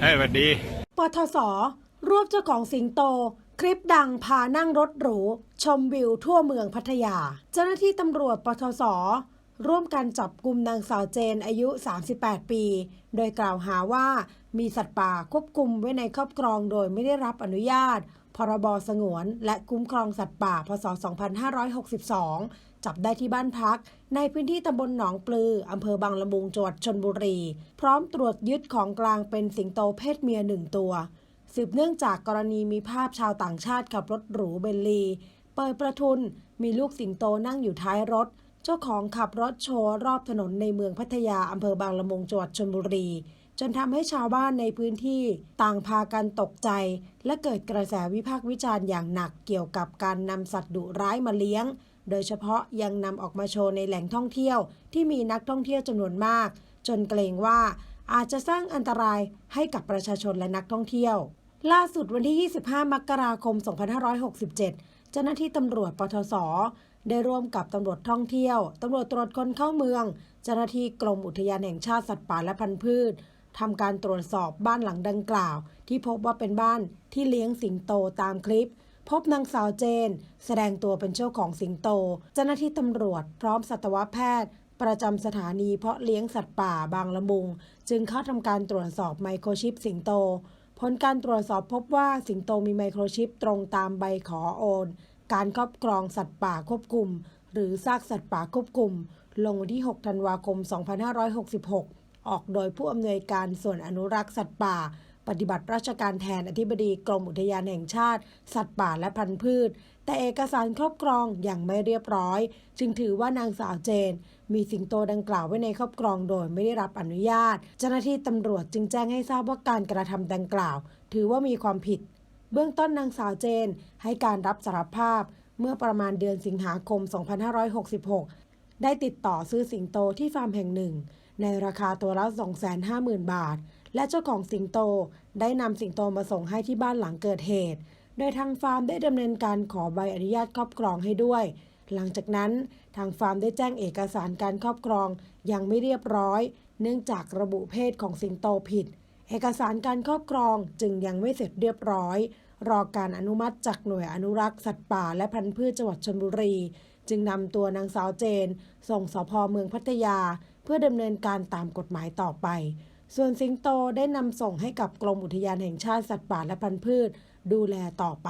เฮ้ยสวัสดี ปทศรวบเจ้าของสิงโต คลิปดังพานั่งรถหรู ชมวิวทั่วเมืองพัทยา เจ้าหน้าที่ตำรวจปทศ ร่วมกันจับกลุ่มนางสาวเจนอายุ 38 ปี โดยกล่าวหาว่ามีสัตว์ป่าควบคุมไว้ในครอบครองโดยไม่ได้รับอนุญาต พรบสงวน และคุ้มครองสัตว์ป่า พศ 2562 จับได้ที่บ้านพัก ในพื้นที่ตำบลหนองปลือ อำเภอบางละมุงจังหวัดชนบุรี พร้อมตรวจยึดของกลางเป็นสิงโตเพศเมียหนึ่งตัว สืบเนื่องจากกรณีมีภาพชาวต่างชาติขับรถหรูเบนลี เปิดประทุน มีลูกสิงโตนั่งอยู่ท้ายรถ เจ้าของขับรถโชว์รอบถนนในเมืองพัทยาอำเภอบางละมุงจังหวัดชนบุรี จนทำให้ชาวบ้านในพื้นที่ต่างพากันตกใจ และเกิดกระแสวิพากษ์วิจารณ์อย่างหนักเกี่ยวกับการนำสัตว์ดุร้ายมาเลี้ยง โดยเฉพาะยังนำออกมาโชว์ในแหล่งท่องเที่ยว ที่มีนักท่องเที่ยวจำนวนมาก จนเกรงว่าอาจจะสร้างอันตรายให้กับประชาชนและนักท่องเที่ยว ล่าสุดวันที่ 25 มกราคม 2567 เจ้าหน้าที่ตำรวจปทศ ได้ร่วมกับตำรวจท่องเที่ยว ตำรวจตรวจคนเข้าเมือง เจ้าหน้าที่กรมอุทยานแห่งชาติสัตว์ป่าและพันธุ์พืชทำการตรวจสอบบ้านหลังดังกล่าว ที่พบว่าเป็นบ้านที่เลี้ยงสิงโตตามคลิป พบนางสาวเจน แสดงตัวเป็นเจ้าของสิงโต เจ้าหน้าที่ตำรวจพร้อมสัตวแพทย์ ประจำสถานีเพาะเลี้ยงสัตว์ป่าบางละมุง จึงเข้าทำการตรวจสอบไมโครชิปสิงโต ผลการตรวจสอบพบว่าสิงโตมีไมโครชิปตรงตามใบขอโอน การครอบครองสัตว์ป่าควบคุม หรือซากสัตว์ป่าควบคุม ลงวันที่ 6 ธันวาคม 2566 ออกโดยผู้อำนวยการส่วนอนุรักษ์สัตว์ป่า ปฏิบัติราชการแทนอธิบดีกรมอุทยานแห่งชาติ สัตว์ป่าและพันธุ์พืช แต่เอกสารครอบครองอย่างไม่เรียบร้อย จึงถือว่านางสาวเจน มีสิงโตดังกล่าวไว้ในครอบครองโดยไม่ได้รับอนุญาต เจ้าหน้าที่ตำรวจจึงแจ้งให้ทราบว่าการกระทำดังกล่าว ถือว่ามีความผิด เบื้องต้นนางสาวเจน ให้การรับสารภาพเมื่อประมาณเดือนสิงหาคม 2566 ได้ติดต่อซื้อสิงโตที่ฟาร์มแห่งหนึ่ง ในราคาตัวละ 250,000 บาท และเจ้าของสิงโตได้นำสิงโตมาส่งให้ที่บ้านหลังเกิดเหตุ โดยทางฟาร์มได้ดำเนินการขอใบอนุญาตครอบครองให้ด้วย หลังจากนั้นทางฟาร์มได้แจ้งเอกสารการครอบครองยังไม่เรียบร้อย เนื่องจากระบุเพศของสิงโตผิด เอกสารการครอบครองจึงยังไม่เสร็จเรียบร้อย รอการอนุมัติจากหน่วยอนุรักษ์สัตว์ป่าและพันธุ์พืชจังหวัดชลบุรี จึงนำตัวนางสาวเจน ส่งสพเมืองพัทยา เพื่อดำเนินการตามกฎหมายต่อไป ส่วนสิงโตได้นำส่งให้กับกรมอุทยานแห่งชาติสัตว์ป่าและพันธุ์พืช ดูแลต่อไป